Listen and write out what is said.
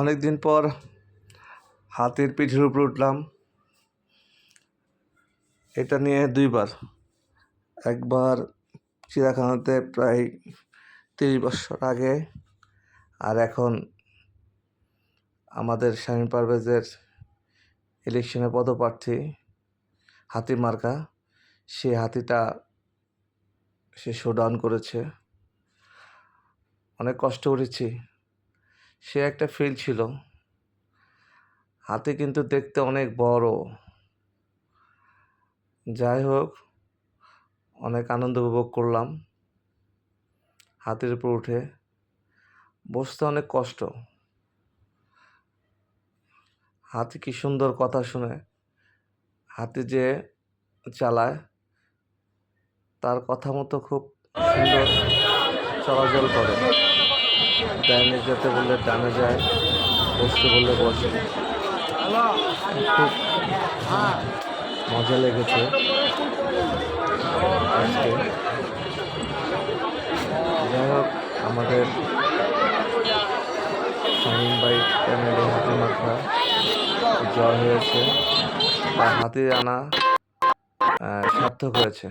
অনেক দিন পর হাতির পিঠের উপর উঠলাম। এটা নিয়ে দুইবার। একবার চিড়াখানাতে প্রায় তিরিশ বছর আগে আর এখন আমাদের শামীম পারভেজের ইলেকশনে পদপ্রার্থী হাতি মার্কা, সে হাতিটা সে শোডাউন করেছে। অনেক কষ্ট করেছি। সে একটা ফিল ছিল। হাতি কিন্তু দেখতে অনেক বড়। যাই হোক, অনেক আনন্দ উপভোগ করলাম হাতির উপর উঠে। বসতে অনেক কষ্ট। হাতি কি সুন্দর কথা শুনে। হাতি যে চালায়, তার কথা মতো খুব সুন্দর চলাচল করে। ডাইনে যেতে বললে ডানে যায়, বসতে বললে বসে। খুব মজা লেগেছে আজকে। যাই হোক, আমাদের শাহিন ভাই ফ্যামিলি হাতি মাখা জ্বর হয়েছে বা হাতি আনা সার্থক হয়েছে।